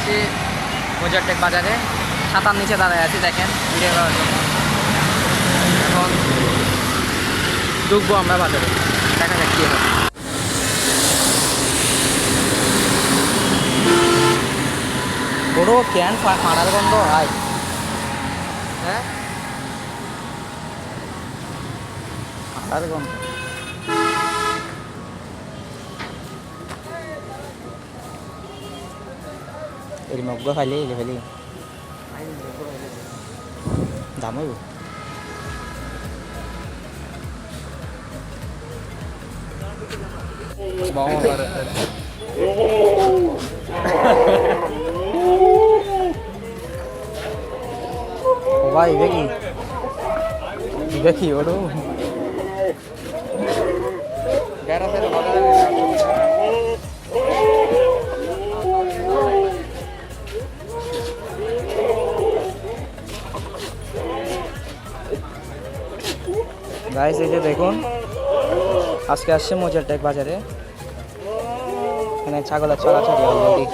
আসছি মোজারটেক বাজারে। ছাতার নিচে দাঁড়ায় আছি, দেখেন ভিডিও করার জন্য। এখন ঢুকবো আমরা বাজারে। দেখা যাক কী হয়। বড় ক্যান ফাড়ার গন্ধ, আয়। হ্যাঁ? ফাড়ার গন্ধ। ഒരു മൊഗ്ഗ ഫലേ ഇല്ല ഫലേ Tamil Vai, vem aqui. Vem aqui, olha. যে দেখুন আজকে আসছে মোজারটেক বাজারে। এখানে ছাগলের চলাচল অলরেডি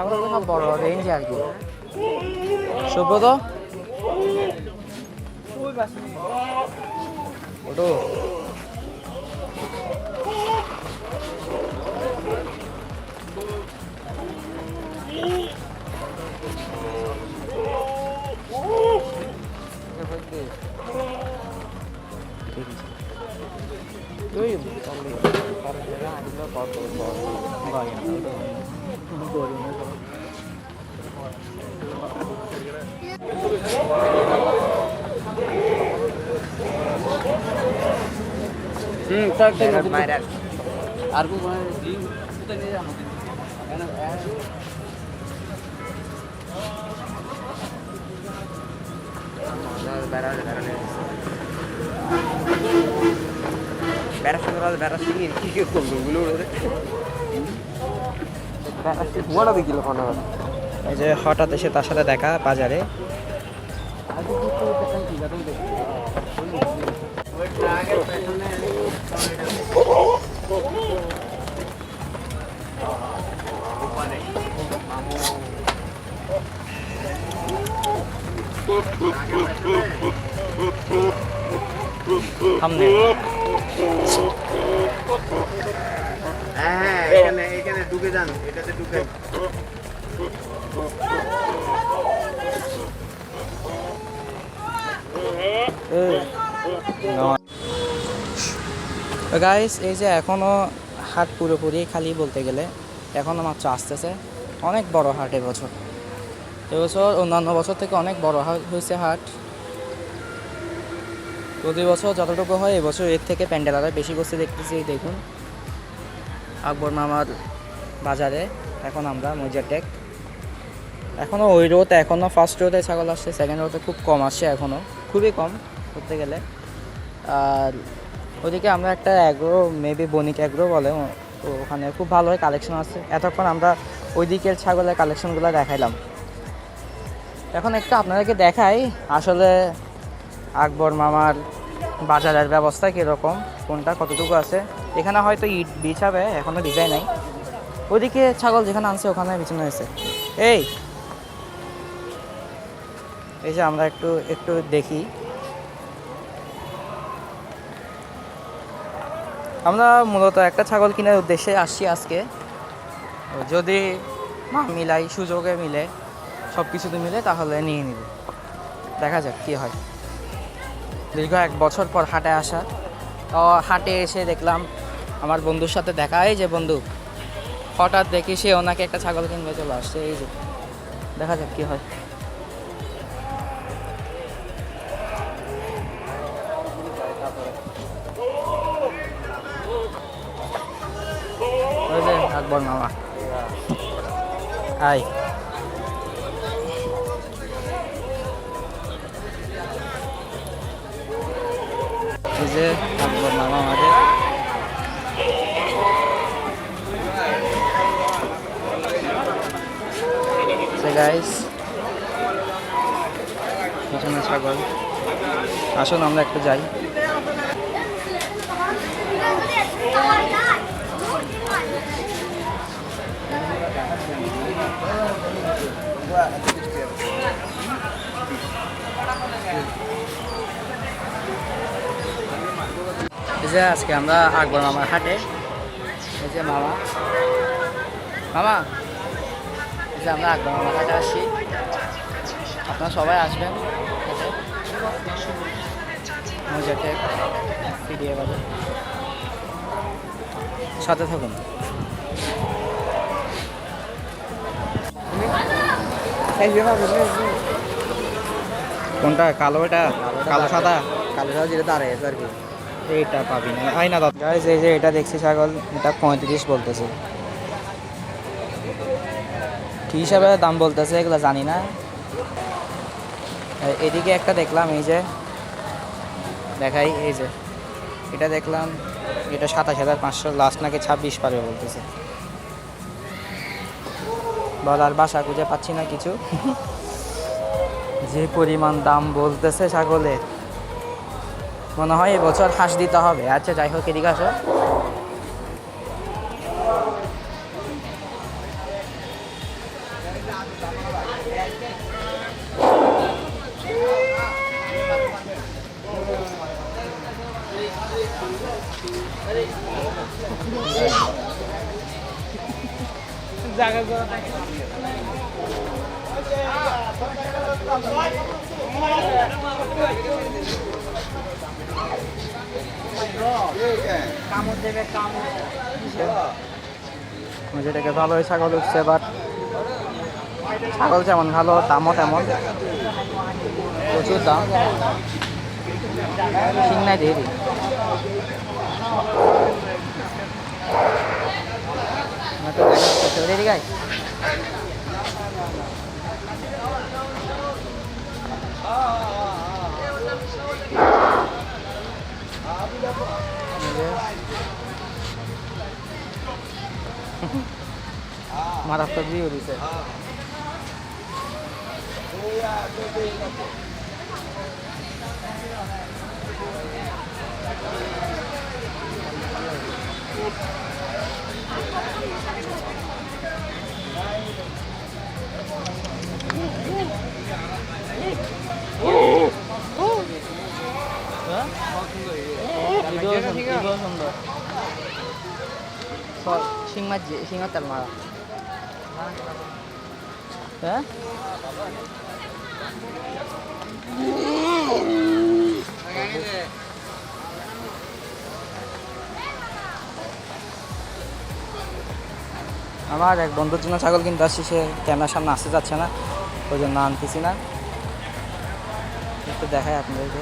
ছাগলগুলো সব বড় রেঞ্জ আর কি সুব্রত ওটো Ui, con đi, con đi ra đi nó có tổ bò, gọi nó আর কেন এই যে হঠাৎ এসে তার সাথে দেখা বাজারে। সামনে। হ্যাঁ এখানে এখানে ঢুকে যান এটাতে ঢুকে গাইস এই যে এখনও হাট পুরোপুরি খালি বলতে গেলে এখনও মাত্র আসতেছে অনেক বড় হাট এবছর। এবছর অন্যান্য বছর থেকে অনেক বড় হয়েছে হাট। প্রতি বছর যতটুকু হয় এবছর এর থেকে প্যান্ডেল আরও বেশি করছে দেখতেছি দেখুন। আকবর মামার বাজারে এখন আমরা মজারটেক এখনও ওই রোতে এখনও ফার্স্ট রোতে ছাগল আসছে, সেকেন্ড রোতে খুব কম আসছে এখনও খুবই কম করতে গেলে। আর ওদিকে আমরা একটা অ্যাগ্রো মেবি বণিক অ্যাগ্রো বলে তো ওখানে খুব ভালো কালেকশন আছে। এতক্ষণ আমরা ওই দিকের ছাগলের কালেকশনগুলো দেখাইলাম। এখন একটু আপনাদেরকে দেখাই আসলে আকবর মামার বাজারের ব্যবস্থা কীরকম, কোনটা, কতটুকু আছে। এখানে হয়তো ইট বিছাবে এখনও ডিজাইন নাই। ওইদিকে ছাগল যেখানে আনছে, ওখানে বিছানো হয়েছে। এই! এই যে আমরা একটু একটু দেখি। আমরা মূলত একটা ছাগল কেনার উদ্দেশ্যে আসছি আজকে। যদি মা মিলাই, সুযোগে মিলে সব কিছুতে মিলে, তাহলে নিয়ে নিব। দেখা যাক কী হয়। দীর্ঘ এক বছর পর হাটে আসা। হাটে এসে দেখলাম আমার বন্ধুর সাথে দেখা। এই যে বন্ধু, হঠাৎ দেখি সে ওনাকে একটা ছাগল কিনবে চলে আসছে। এই যে, দেখা যাক কী হয়। যে মামা। হাই যে আকবর মামা আমাদের গাইস পিছনে ছাগল। আসুন আমরা একটু যাই। যে আজকে আমরা আকবর মামার হাটে। এই যে মামা। মামা, এই যে আমরা আকবর মামার হাটে আসছি আপনারা সবাই আসবেন সাথে থাকুন। কোনটা? কালো এটা? কালো সাদা? কালো সাদা যেটা দাঁড়ায় আর কি। এইটা পাবি না। আই না দাদা। গাইস এই যে এটা দেখছি ছাগল এটা পঁয়ত্রিশ বলতেছে। কি হিসাবে দাম বলতেছে এগুলো জানি না। এদিকে একটা দেখলাম এই যে। দেখাই এই যে। এটা দেখলাম এটা সাতাশ হাজার পাঁচশো লাস্ট নাকি ছাব্বিশ পারবে বলতেছে। বলার বাসা খুঁজে পাচ্ছি না কিছু। যে পরিমাণ দাম বলতেছে ছাগলের, মনে হয় এবছর হাঁস দিতে হবে। আচ্ছা যাই হোক, এদিকে আসো। যেটাকে ভালো ছাগল উঠছে বাট ছাগল যেমন ভালো, দামও তেমন। প্রচুর দাম। ঠিক নাই দিয়ে দিই। রেডি গাই মারাত্মক ভিউ দিছে ভিডিও শিং মাছ হ্যাঁ আমার এক বন্ধুর জন্য ছাগল কিনতে আসছি, সে ক্যামেরার সামনে আসতে যাচ্ছে না, ওই জন্য আনতেছি না। একটু দেখায় আপনাদেরকে।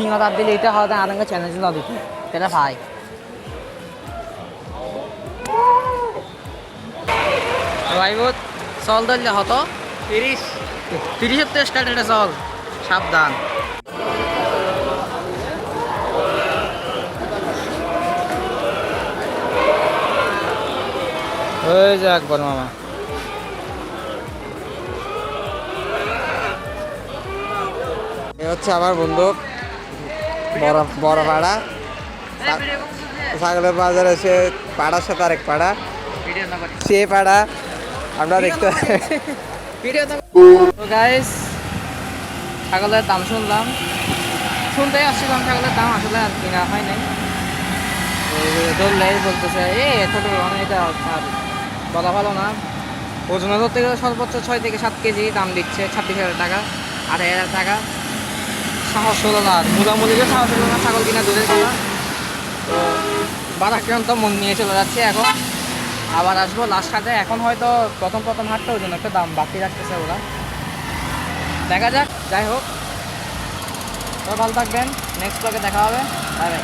কেন গরম চলো সিংহ হাত না দিবি জীবন সিংহ হাত দিলে এটা হওয়া আদাঙ্গা চ্যালেঞ্জ না দিবি তেরা ভাই ভাইবোধ চল ধরলে হতো তিরিশ তিরিশের তো স্টার্ট এটা চল সাবধান ওই যে আকবর মামা এ হচ্ছে আমার বন্ধু বড় বড় পাড়া ছাগলের বাজারে সে পাড়ার সাথে আরেক পাড়া। সে পাড়া। আমরা দেখতে গাইস ছাগলের দাম শুনলাম। শুনতেই আসছিলাম ছাগলের দাম আসলে আর কিনা হয় নাই। ধরলেই বলতেছে এ ছোট এটা আর বলা ভালো না। ওজন ধরতে গেলে সর্বোচ্চ ছয় থেকে সাত কেজি দাম দিচ্ছে ছাব্বিশ হাজার টাকা আড়াই হাজার টাকা। সাহস হলো না মুলামুলিরও সাহস হলো না, ছাগল কিনা দূরের কথা। তো বাধাক্রান্ত মন নিয়ে চলে যাচ্ছে এখন। আবার আসব লাস্ট হাটে এখন হয়তো প্রথম প্রথম হাঁটতে ওই জন্য একটা দাম বাকি রাখতেছে ওরা। দেখা যাক, যাই হোক। ভালো থাকবেন। নেক্সট ব্লগে দেখা হবে। Bye bye